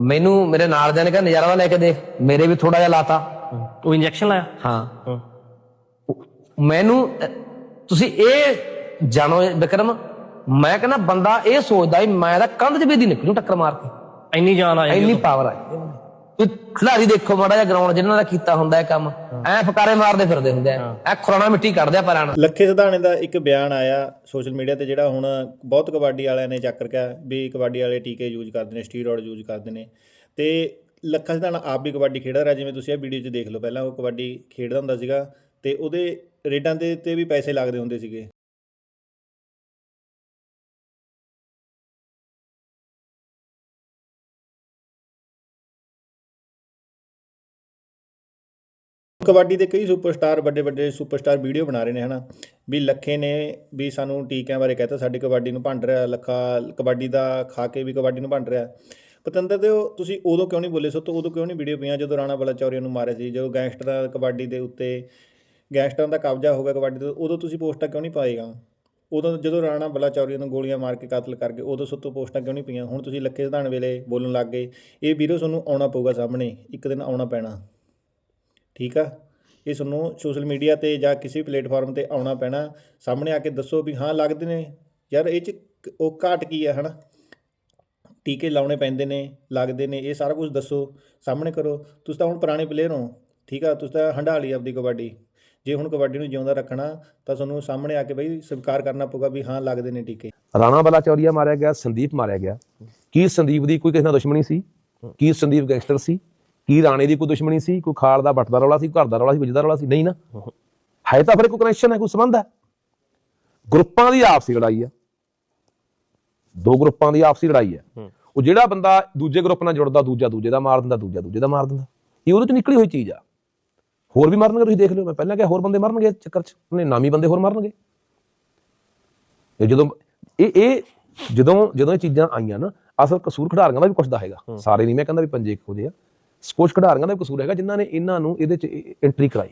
ਮੈਨੂੰ ਮੇਰੇ ਨਾਲ ਦੇ ਨੇ ਕਿਹਾ ਨਜ਼ਾਰਾ ਤਾਂ ਲੈ ਕੇ ਦੇਖ ਮੇਰੇ ਵੀ ਥੋੜਾ ਜਿਹਾ ਲਾਤਾ। ਉਹ ਇੰਜੈਕਸ਼ਨ ਲਾਇਆ? ਹਾਂ। ਮੈਨੂੰ ਤੁਸੀਂ ਇਹ ਜਾਣੋ ਵਿਕਰਮ ਮੈਂ ਕਹਿੰਦਾ ਬੰਦਾ ਇਹ ਸੋਚਦਾ ਮੈਂ ਤਾਂ ਕੰਧ 'ਚ ਵੀ ਦੀ ਨਿਕਲੂ ਟੱਕਰ ਮਾਰ ਕੇ। ਇੰਨੀ ਜਾਨ ਆ ਜਾਂਦੀ ਇੰਨੀ ਪਾਵਰ ਆ ਤੁਸੀਂ ਖਿਡਾਰੀ ਦੇਖੋ ਮਾੜਾ ਜਿਹਾ ਗਰਾਊਂਡ ਜਿਹਨਾਂ ਦਾ ਕੀਤਾ ਹੁੰਦਾ ਹੈ ਕੰਮ ਐ ਫਕਾਰੇ ਮਾਰਦੇ ਫਿਰਦੇ ਹੁੰਦੇ ਆ। ਐ ਖੁਰਾਣਾ ਮਿੱਟੀ ਕੱਢਦੇ ਆ ਪੈਰਾਂ ਲੱਖੇ ਸਿਧਾਣੇ ਦਾ ਇੱਕ ਬਿਆਨ ਆਇਆ ਸੋਸ਼ਲ ਮੀਡੀਆ ਤੇ ਜਿਹੜਾ ਹੁਣ ਬਹੁਤ ਕਬੱਡੀ ਵਾਲਿਆਂ ਨੇ ਚੱਕ ਰਕਿਆ ਵੀ ਕਬੱਡੀ ਵਾਲੇ ਟੀਕੇ ਯੂਜ਼ ਕਰਦੇ ਨੇ ਸਟੀਰੋਇਡ ਯੂਜ਼ ਕਰਦੇ ਨੇ। ਤੇ ਲੱਖਾ ਸਿਧਾਣਾ ਆਪ ਵੀ ਕਬੱਡੀ ਖੇਡਦਾ ਰਿਹਾ ਜਿਵੇਂ ਤੁਸੀਂ ਇਹ ਵੀਡੀਓ 'ਚ ਦੇਖ ਲਓ ਪਹਿਲਾਂ ਉਹ ਕਬੱਡੀ ਖੇਡਦਾ ਹੁੰਦਾ ਸੀਗਾ ਤੇ ਉਹਦੇ ਰੇਡਾਂ ਦੇ ਤੇ ਵੀ ਪੈਸੇ ਲੱਗਦੇ ਹੁੰਦੇ ਸੀਗੇ। ਕਬੱਡੀ ਦੇ ਕਈ ਸੁਪਰਸਟਾਰ ਵੱਡੇ ਵੱਡੇ ਸੁਪਰਸਟਾਰ ਵੀਡੀਓ ਬਣਾ ਰਹੇ ਨੇ, ਹਨਾ? ਵੀ ਲੱਖੇ ਨੇ ਵੀ ਸਾਨੂੰ ਟੀਕਿਆਂ ਬਾਰੇ ਕਹਤਾ, ਸਾਡੀ ਕਬੱਡੀ ਨੂੰ ਭੰਡ ਰਿਹਾ, ਲੱਖਾ ਕਬੱਡੀ ਦਾ ਖਾ ਕੇ ਵੀ ਕਬੱਡੀ ਨੂੰ ਭੰਡ ਰਿਹਾ। ਪਤੰਦਰ ਦੇ ਤੁਸੀਂ ਉਦੋਂ ਕਿਉਂ ਨਹੀਂ ਬੋਲੇ ਸੋ ਤੋਂ ਉਦੋਂ ਕਿਉਂ ਨਹੀਂ ਵੀਡੀਓ ਪਈਆਂ, ਜਦੋਂ ਰਾਣਾ ਬਲਾਚੌਰੀਆ ਨੂੰ ਮਾਰਿਆ ਸੀ, ਜਦੋਂ ਗੈਂਗਸਟਰਾਂ ਕਬੱਡੀ ਦੇ ਉੱਤੇ, ਗੈਂਗਸਟਰਾਂ ਦਾ ਕਬਜ਼ਾ ਹੋ ਗਿਆ ਕਬੱਡੀ ਤੇ ਉਦੋਂ ਤੁਸੀਂ ਪੋਸਟਾਂ ਕਿਉਂ ਨਹੀਂ ਪਾਏਗਾ? ਉਦੋਂ ਜਦੋਂ ਰਾਣਾ ਬਲਾਚੌਰੀਆ ਨੂੰ ਗੋਲੀਆਂ ਮਾਰ ਕੇ ਕਤਲ ਕਰ ਗਏ, ਉਦੋਂ ਸੁੱਤੋਂ ਪੋਸਟਾਂ ਕਿਉਂ ਨਹੀਂ ਪਈਆਂ? ਹੁਣ ਤੁਸੀਂ ਲੱਖੇ ਸਿਧਾਣ ਵੇਲੇ ਬੋਲਣ ਲੱਗ ਗਏ। ਇਹ ਵੀਡੀਓ ਤੁਹਾਨੂੰ ਆਉਣਾ ਪਊਗਾ ਸਾਹਮਣੇ, ਇੱਕ ਦਿਨ ਆਉਣਾ ਪੈਣਾ। ਠੀਕ ਆ? ਇਹ ਤੁਹਾਨੂੰ ਸੋਸ਼ਲ ਮੀਡੀਆ ਤੇ ਜਾਂ ਕਿਸੇ ਪਲੇਟਫਾਰਮ ਤੇ ਆਉਣਾ ਪੈਣਾ। ਸਾਹਮਣੇ ਆ ਕੇ ਦੱਸੋ ਵੀ ਹਾਂ, ਲੱਗਦੇ ਨੇ। ਯਾਰ ਇਹ ਚ ਉਹ ਘਾਟ ਕੀ ਹੈ ਹਨਾ? ਟੀਕੇ ਲਾਉਣੇ ਪੈਂਦੇ ਨੇ, ਲੱਗਦੇ ਨੇ, ਇਹ ਸਾਰਾ ਕੁਝ ਦੱਸੋ। ਸਾਹਮਣੇ ਕਰੋ। ਤੁਸੀਂ ਤਾਂ ਹੁਣ ਪੁਰਾਣੇ ਪਲੇਅਰ ਹੋ, ਠੀਕ ਆ? ਤੁਸੀਂ ਤਾਂ ਹੰਡਾ ਲਈ ਆਪਦੀ ਕਬੱਡੀ। ਜੇ ਹੁਣ ਕਬੱਡੀ ਨੂੰ ਜਿਉਂਦਾ ਰੱਖਣਾ, ਤਾਂ ਤੁਹਾਨੂੰ ਸਾਹਮਣੇ ਆ ਕੇ ਬਈ ਸਵੀਕਾਰ ਕਰਨਾ ਪਊਗਾ ਵੀ ਹਾਂ, ਲੱਗਦੇ ਨੇ ਟੀਕੇ। ਰਾਣਾ ਵਾਲਾ ਚੌਰੀਆ ਮਾਰਿਆ ਗਿਆ, ਸੰਦੀਪ ਮਾਰਿਆ ਗਿਆ। ਕੀ ਸੰਦੀਪ ਦੀ ਕੋਈ ਕਿਸੇ ਨਾਲ ਦੁਸ਼ਮਣੀ ਸੀ? ਕੀ ਸੰਦੀਪ ਗੈਂਗਸਟਰ ਸੀ? ਕੀ ਰਾਣੇ ਦੀ ਕੋਈ ਦੁਸ਼ਮਣੀ ਸੀ? ਕੋਈ ਖਾਲ ਦਾ ਬੱਟ ਦਾ ਰੌਲਾ ਸੀ ਘਰ ਦਾ ਰੌਲਾ ਸੀ ਵਿਜ ਦਾ ਰੌਲਾ ਸੀ? ਨਹੀਂ ਨਾ। ਹੈ ਤਾਂ ਫਿਰ ਕੋਈ ਕਨੈਕਸ਼ਨ ਹੈ ਕੋਈ ਸੰਬੰਧ ਹੈ? ਗਰੁੱਪਾਂ ਦੀ ਆਪਸੀ ਲੜਾਈ ਹੈ। ਦੋ ਗਰੁੱਪਾਂ ਦੀ ਆਪਸੀ ਲੜਾਈ ਹੈ। ਉਹ ਜਿਹੜਾ ਬੰਦਾ ਦੂਜੇ ਗਰੁੱਪ ਨਾਲ ਜੁੜਦਾ ਦੂਜਾ ਦੂਜੇ ਦਾ ਮਾਰ ਦਿੰਦਾ ਦੂਜਾ ਦੂਜੇ ਦਾ ਮਾਰ ਦਿੰਦਾ। ਇਹ ਉਹਦੇ ਚ ਨਿਕਲੀ ਹੋਈ ਚੀਜ਼ ਆ। ਹੋਰ ਵੀ ਮਰਨਗੇ ਤੁਸੀਂ ਦੇਖ ਲਿਓ। ਮੈਂ ਪਹਿਲਾਂ ਕਿਹਾ ਹੋਰ ਬੰਦੇ ਮਰਨਗੇ ਚੱਕਰ ਚ। ਉਹਨੇ ਨਾਮੀ ਬੰਦੇ ਹੋਰ ਮਰਨਗੇ। ਇਹ ਜਦੋਂ ਇਹ ਇਹ ਜਦੋਂ ਜਦੋਂ ਇਹ ਚੀਜ਼ਾਂ ਆਈਆਂ ਨਾ ਅਸਲ ਕਸੂਰ ਖਿਡਾਰੀਆਂ ਦਾ ਵੀ ਕੁਛ ਦਾ ਹੈਗਾ ਸਾਰੇ ਨਹੀਂ ਮੈਂ ਕਹਿੰਦਾ ਵੀ ਪੰਜੇ ਇੱਕੋ ਜਿਹੇ ਆ। ਕੁਛ ਖਿਡਾਰੀਆਂ ਦਾ ਵੀ ਕਸੂਰ ਹੈਗਾ ਜਿਨ੍ਹਾਂ ਨੇ ਇਹਨਾਂ ਨੂੰ ਇਹਦੇ ਚ ਐਂਟਰੀ ਕਰਾਈ।